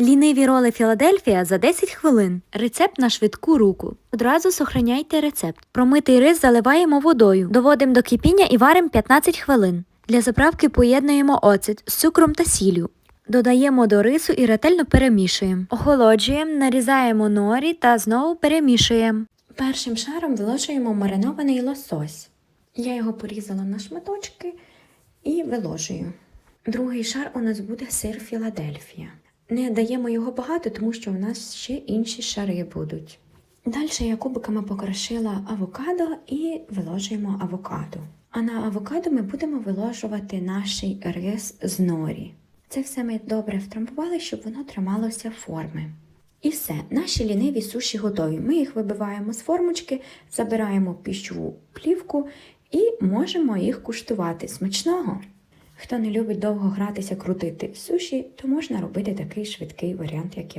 Ліниві роли Філадельфія за 10 хвилин. Рецепт на швидку руку. Одразу сохраняйте рецепт. Промитий рис заливаємо водою. Доводимо до кипіння і варимо 15 хвилин. Для заправки поєднуємо оцет з цукром та сіллю. Додаємо до рису і ретельно перемішуємо. Охолоджуємо, нарізаємо норі та знову перемішуємо. Першим шаром виложуємо маринований лосось. Я його порізала на шматочки і виложую. Другий шар у нас буде сир Філадельфія. Не даємо його багато, тому що у нас ще інші шари будуть. Далі я кубиками покрошила авокадо і виложуємо авокадо. А на авокадо ми будемо виложувати наш рис з норі. Це все ми добре втрамбували, щоб воно трималося форми. І все, наші ліниві суші готові. Ми їх вибиваємо з формочки, забираємо піщову плівку і можемо їх куштувати. Смачного! Хто не любить довго гратися, крутити суші, то можна робити такий швидкий варіант, як я.